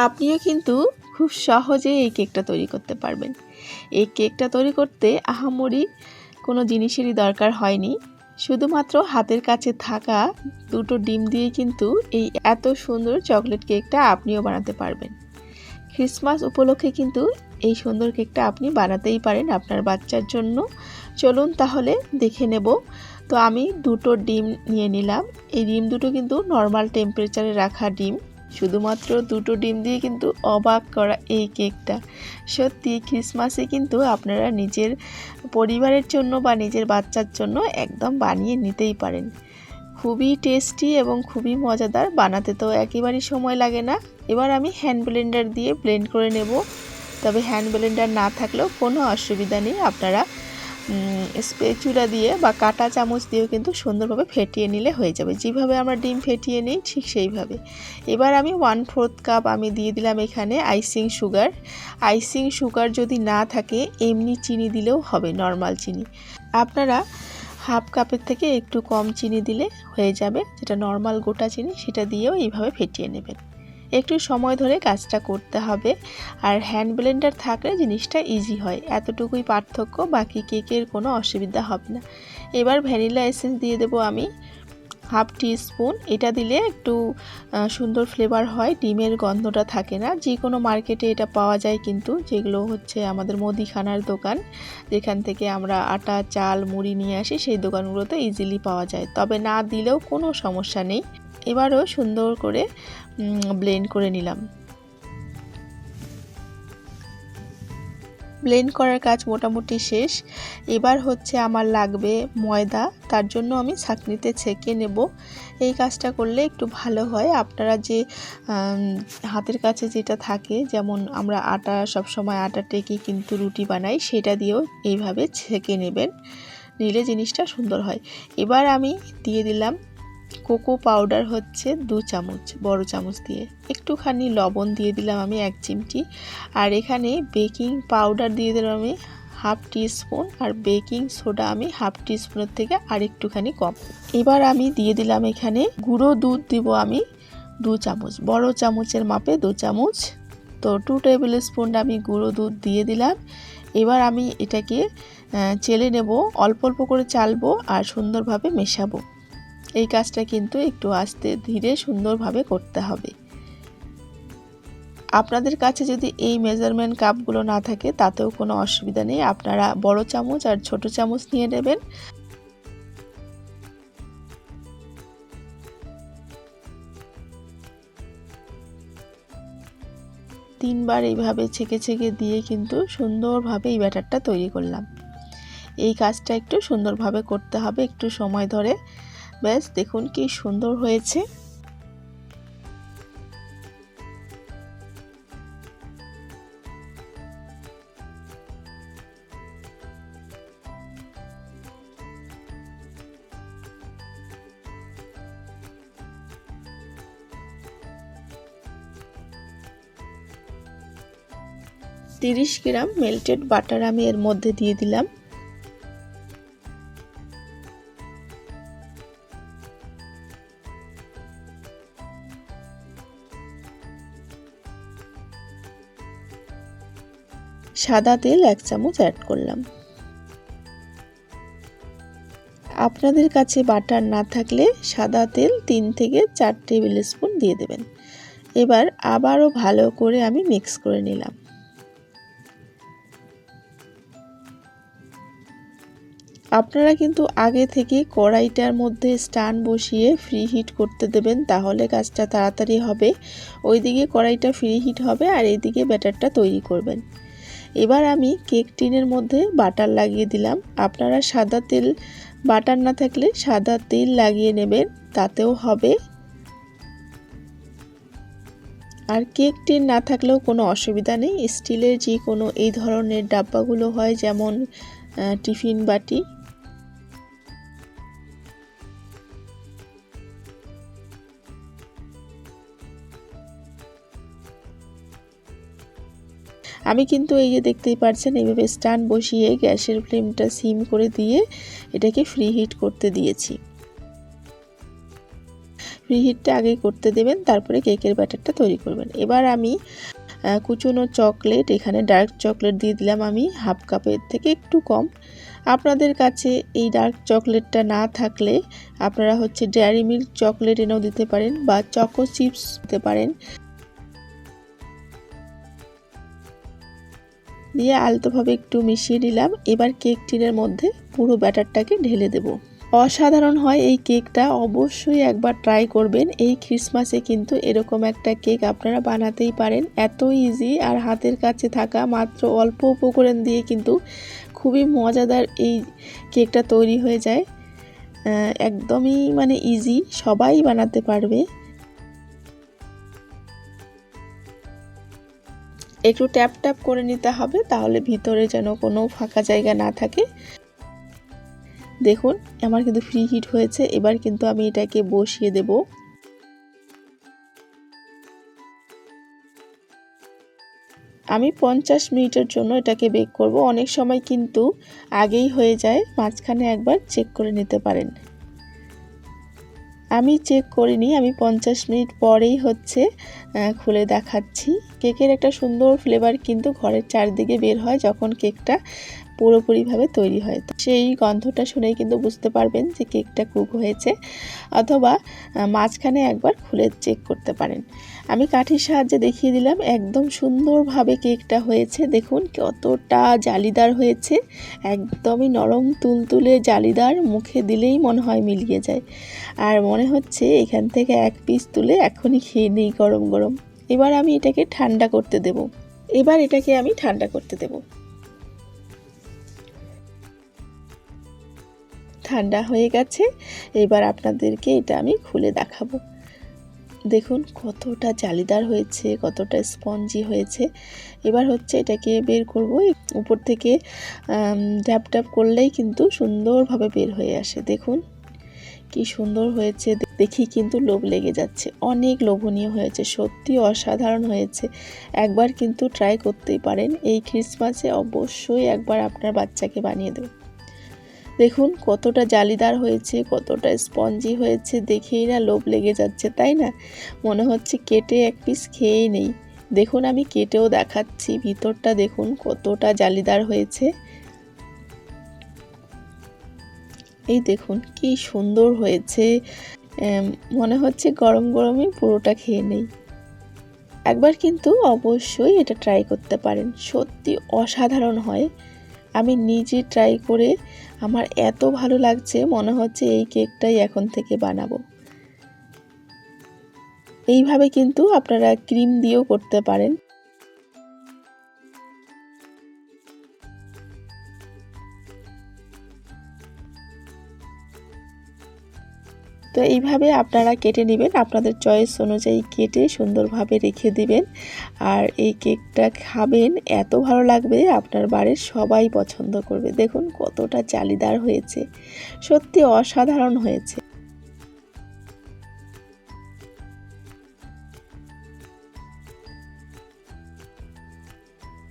আপনিও কিন্তু খুব সহজে এই কেকটা তৈরি করতে পারবেন। এই কেকটা তৈরি করতে আহামরি কোনো জিনিসেরই দরকার হয়নি। শুধুমাত্র হাতের কাছে থাকা দুটো ডিম দিয়ে কিন্তু এই এত সুন্দর চকলেট কেকটা আপনিও বানাতে পারবেন। ক্রিসমাস উপলক্ষে কিন্তু এই সুন্দর কেকটা আপনি বানাতেই পারেন আপনার বাচ্চার জন্য। চলুন তাহলে দেখে নেব। তো আমি দুটো ডিম নিয়ে নিলাম। এই ডিম দুটো কিন্তু নর্মাল টেম্পারেচারে রাখা ডিম। শুধুমাত্র দুটো ডিম দিয়ে কিন্তু অবাক করা এই কেকটা। সত্যি, ক্রিসমাসে কিন্তু আপনারা নিজের পরিবারের জন্য বা নিজের বাচ্চার জন্য একদম বানিয়ে নিতেই পারেন। খুবই টেস্টি এবং খুবই মজাদার, বানাতে তো একেবারেই সময় লাগে না। এবার আমি হ্যান্ড ব্লেন্ডার দিয়ে ব্লেন্ড করে নেব। তবে হ্যান্ড ব্লেন্ডার না থাকলেও কোনো অসুবিধা নেই, আপনারা স্পেচুলা দিয়ে বা কাটা চামচ দিয়েও কিন্তু সুন্দরভাবে ফেটিয়ে নিলে হয়ে যাবে। যেভাবে আমরা ডিম ফেটিয়ে নিই, ঠিক সেইভাবে। এবার আমি ওয়ান ফোর্থ কাপ আমি দিয়ে দিলাম এখানে আইসিং সুগার আইসিং সুগার যদি না থাকে, এমনি চিনি দিলেও হবে নর্মাল চিনি। আপনারা হাফ কাপের থেকে একটু কম চিনি দিলে হয়ে যাবে। যেটা নর্মাল গোটা চিনি, সেটা দিয়েও এইভাবে ফেটিয়ে নেবেন। একটু সময় ধরে কাজটা করতে হবে। আর হ্যান্ড ব্লেন্ডার থাকলে জিনিসটা ইজি হয়। এতটুকুই পার্থক্য, বাকি কেকের কোনো অসুবিধা হবে না। এবার ভ্যানিলা এসেন্স দিয়ে দেবো আমি হাফ টি স্পুন এটা দিলে একটু সুন্দর ফ্লেভার হয়, ডিমের গন্ধটা থাকে না। যে কোনো মার্কেটে এটা পাওয়া যায় কিন্তু, যেগুলো হচ্ছে আমাদের মুদিখানার দোকান। যেখান থেকে আমরা আটা, চাল, মুড়ি নিয়ে আসি, সেই দোকানগুলোতে ইজিলি পাওয়া যায়। তবে না দিলেও কোনো সমস্যা নেই। এবারও সুন্দর করে ব্লেন্ড করে নিলাম। ব্লেন্ড করার কাজ মোটামুটি শেষ। এবার হচ্ছে আমার লাগবে ময়দা। তার জন্য আমি ছাঁকনিতে ছেঁকে নেব। এই কাজটা করলে একটু ভালো হয়। আপনারা যে হাতের কাছে যেটা থাকে, যেমন আমরা আটা সব সময় আটা টেকে কিন্তু রুটি বানাই, সেটা দিয়েও এইভাবে ছেঁকে নেবেন। নিলে জিনিসটা সুন্দর হয়। এবার আমি দিয়ে দিলাম কোকো পাউডার হচ্ছে দু চামচ, বড় চামচ দিয়ে। একটুখানি লবণ দিয়ে দিলাম আমি এক চিমটি। আর এখানে বেকিং পাউডার দিয়ে দিলাম আমি হাফ টি স্পুন আর বেকিং সোডা আমি হাফ টি স্পুনের থেকে আর একটুখানি কম। এবার আমি দিয়ে দিলাম এখানে গুঁড়ো দুধ দিব আমি দু চামচ, বড় চামচের মাপে দু চামচ। তো টু টেবিল স্পুন আমি গুঁড়ো দুধ দিয়ে দিলাম। এবার আমি এটাকে চেলে নেব, অল্প অল্প করে চালবো আর সুন্দরভাবে মেশাবো। এই কাজটা কিন্তু একটু আস্তে ধীরে সুন্দরভাবে করতে হবে। আপনাদের কাছে যদি এই মেজারমেন্ট কাপগুলো না থাকে, তাতেও কোনো অসুবিধা নেই। আপনারা বড় চামচ আর ছোট চামচ নিয়ে নেবেন। তিনবার এইভাবে ছেঁকে ছেঁকে দিয়ে কিন্তু সুন্দরভাবে এই ব্যাটারটা তৈরি করলাম। এই কাজটা একটু সুন্দরভাবে করতে হবে, একটু সময় ধরে। ব্যাস দেখুন কি সুন্দর হয়েছে। তিরিশ গ্রাম মেল্টেড বাটার আমি এর মধ্যে দিয়ে দিলাম। সাদা তেল এক চামচ অ্যাড করলাম। আপনাদের কাছে বাটার না থাকলে সাদা তেল তিন থেকে চার টেবিল স্পুন দিয়ে দেবেন। এবার আবারও ভালো করে আমি মিক্স করে নিলাম। আপনারা কিন্তু আগে থেকে কড়াইটার মধ্যে স্টান বসিয়ে ফ্রি হিট করতে দেবেন, তাহলে কাজটা তাড়াতাড়ি হবে। ওইদিকে কড়াইটা ফ্রি হিট হবে আর এইদিকে ব্যাটারটা তৈরি করবেন। এবার আমি কেক টিনের মধ্যে বাটার লাগিয়ে দিলাম। আপনারা সাদা তেল, বাটার না থাকলে সাদা তেল লাগিয়ে নেবেন, তাতেও হবে। আর কেক টিন না থাকলেও কোনো অসুবিধা নেই। স্টিলের যে কোনো এই ধরনের ডাব্বাগুলো হয় যেমন টিফিন বাটি। আমি কিন্তু এই যে দেখতেই পাচ্ছেন এইভাবে স্ট্যান্ড বসিয়ে গ্যাসের ফ্লেমটা সিম করে দিয়ে এটাকে ফ্রি হিট করতে দিয়েছি। ফ্রি হিটটা আগেই করতে দেবেন, তারপরে কেকের ব্যাটারটা তৈরি করবেন। এবার আমি কুচনো চকলেট, এখানে ডার্ক চকলেট দিয়ে দিলাম আমি হাফ কাপের থেকে একটু কম। আপনাদের কাছে এই ডার্ক চকলেটটা না থাকলে আপনারা হচ্ছে ডেয়ারি মিল্ক চকলেট এনেও দিতে পারেন বা চকো চিপস দিতে পারেন। দিয়ে আলতোভাবে একটু মিশিয়ে নিলাম। এবার কেক টিনের মধ্যে পুরো ব্যাটারটাকে ঢেলে দেব। অসাধারণ হয় এই কেকটা, অবশ্যই একবার ট্রাই করবেন। এই খ্রিসমাসে কিন্তু এরকম একটা কেক আপনারা বানাতেই পারেন। এত ইজি আর হাতের কাছে থাকা মাত্র অল্প উপকরণ দিয়ে কিন্তু খুবই মজাদার এই কেকটা তৈরি হয়ে যায়। একদমই মানে ইজি, সবাই বানাতে পারবে। একটু ট্যাপ ট্যাপ করে নিতে হবে, তাহলে ভিতরে যেন কোনো ফাঁকা জায়গা না থাকে। দেখুন, আমার কিন্তু ফ্রি হিট হয়েছে, এবার কিন্তু আমি এটাকে বসিয়ে দেব। আমি পঞ্চাশ মিনিটের জন্য এটাকে বেক করব। অনেক সময় কিন্তু আগেই হয়ে যায়, মাঝখানে একবার চেক করে নিতে পারেন। আমি চেক করিনি, আমি পঞ্চাশ মিনিট পরেই হচ্ছে খুলে দেখাচ্ছি। কেকের একটা সুন্দর ফ্লেভার কিন্তু ঘরের চারদিকে বের হয় যখন কেকটা পুরোপুরিভাবে তৈরি হয়। সেই গন্ধটা শুনেই কিন্তু বুঝতে পারবেন যে কেকটা কুক হয়েছে অথবা মাঝখানে একবার খুলে চেক করতে পারেন। আমি কাঠির সাহায্যে দেখিয়ে দিলাম, একদম সুন্দরভাবে কেকটা হয়েছে। দেখুন কতটা জালিদার হয়েছে, একদমই নরম তুলতুলে জালিদার, মুখে দিলেই মনে হয় মিলিয়ে যায়। আর মনে হচ্ছে এখান থেকে এক পিস তুলে এখনই খেয়ে নিই গরম গরম। এবার আমি এটাকে ঠান্ডা করতে দেব। এবার এটাকে আমি ঠান্ডা করতে দেব। ঠান্ডা হয়ে গেছে, এবার আপনাদেরকে এটা আমি খুলে দেখাবো। দেখুন কতটা জালিদার হয়েছে, কতটা স্পঞ্জি হয়েছে। এবার হচ্ছে এটাকে বের করব উপর থেকে ড্যাপ ড্যাপ করলেই কিন্তু সুন্দরভাবে বের হয়ে আসে। দেখুন কি সুন্দর হয়েছে দেখি কিন্তু লোভ লেগে যাচ্ছে। অনেক লোভনীয় হয়েছে, সত্যি অসাধারণ হয়েছে। একবার কিন্তু ট্রাই করতেই পারেন, এই ক্রিসমাসে অবশ্যই একবার আপনার বাচ্চাকে বানিয়ে দেবেন দেখুন, কতটা জালিদার হয়েছে, কতটা স্পঞ্জি হয়েছে, দেখেই না লোভ লেগে যাচ্ছে, তাই না? মনে হচ্ছে কেটে এক পিস খেয়েই নেই। দেখুন, আমি কেটেও দেখাচ্ছি, ভিতরটা দেখুন কতটা জালিদার হয়েছে। এই দেখুন, কি সুন্দর হয়েছে। মনে হচ্ছে গরম গরমই পুরোটা খেয়ে নেই। একবার কিন্তু অবশ্যই এটা ট্রাই করতে পারেন। সত্যি অসাধারণ হয়। আমি নিজে ট্রাই করে আমার এত ভালো লাগছে, মনে হচ্ছে এই কেকটাই এখন থেকে বানাবো। এইভাবে কিন্তু আপনারা ক্রিম দিয়েও করতে পারেন। তো এইভাবে আপনারা কেটে নেবেন। আপনাদের চয়েস অনুযায়ী কেটে সুন্দরভাবে রেখে দিবেন। আর এই কেকটা খাবেন, এত ভালো লাগবে আপনার বাড়ির সবাই পছন্দ করবে। দেখুন কতটা জালিদার হয়েছে। সত্যি অসাধারণ হয়েছে।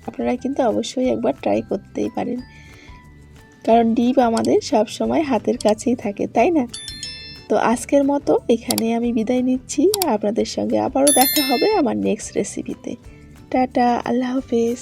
আপনারা কিন্তু অবশ্যই একবার ট্রাই করতেই পারেন। কারণ ডিপ আমাদের সব সময় হাতের কাছেই থাকে, তাই না? তো আজকের মতো এখানে আমি বিদায় নিচ্ছি। আপনাদের সঙ্গে আবারও দেখা হবে আমার নেক্সট রেসিপিতে টাটা, আল্লাহ হাফেজ।